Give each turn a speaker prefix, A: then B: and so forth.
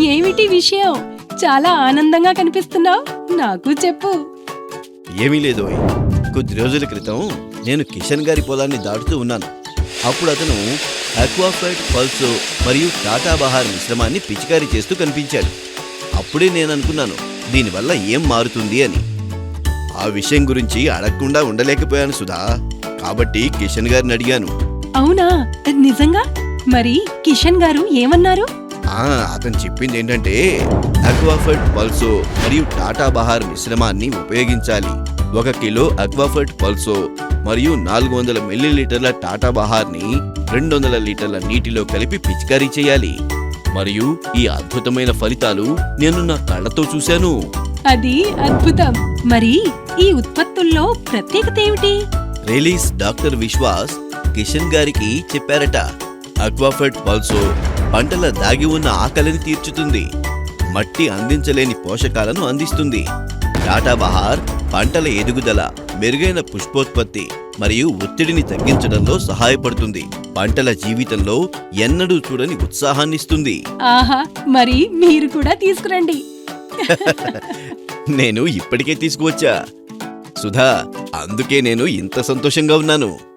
A: ఏమిటి విషయం? చాలా ఆనందంగా కనిపిస్తున్నావు. నాకు చెప్పు.
B: ఏమీ లేదు. కొద్ది రోజుల క్రితం నేను కిషన్ గారి పొలాన్ని దాటుతూ ఉన్నాను. అప్పుడు అతను అక్వాఫైట్ పల్స్ మరియు టాటా బహార్ మిశ్రమాన్ని పిచికారీ చేస్తూ కనిపించాడు. అప్పుడే నేను అనుకున్నాను దీనివల్ల ఏం మారుతుంది అని. ఆ విషయం గురించి అడగకుండా ఉండలేకపోయాను సుధా. కాబట్టి కిషన్ గారిని అడిగాను.
A: అవునా? నిజంగా? మరి కిషన్ గారు ఏమన్నారు?
B: అతను చెప్పింది ఏంటంటే అక్వాఫర్ట్ పల్సో మరియు టాటా బహార్ మిశ్రమాన్ని ఉపయోగించాలి. ఒక కిలో అక్వాఫర్ట్ పల్సో మరియు నాలుగు వందల మిల్లీలీటర్ల టాటా బహార్ని రెండు వందల లీటర్ల నీటిలో కలిపి పిచికారీ చేయాలి. మరియు ఈ అద్భుతమైన ఫలితాలు నేను నా కళ్ళతో చూశాను.
A: అది అద్భుతం. మరి ఈ ఉత్పత్తుల్లో ప్రత్యేకత ఏమిటి?
B: రిలీజ్ డాక్టర్ విశ్వాస్ కిషన్ గారికి చెప్పారట అక్వాఫర్ట్ పల్సో పంటల దాగి ఉన్న ఆకలిని తీర్చుతుంది. మట్టి అందించలేని పోషకాలను అందిస్తుంది. టాటా బహార్ పంటల ఎదుగుదల మెరుగైన పుష్పోత్పత్తి మరియు ఒత్తిడిని తగ్గించడంలో సహాయపడుతుంది. పంటల జీవితంలో ఎన్నడూ చూడని ఉత్సాహాన్నిస్తుంది.
A: ఆహా మరి మీరు కూడా తీసుకురండి.
B: నేను ఇప్పటికే తీసుకువచ్చా? సుధా అందుకే నేను ఇంత సంతోషంగా ఉన్నాను.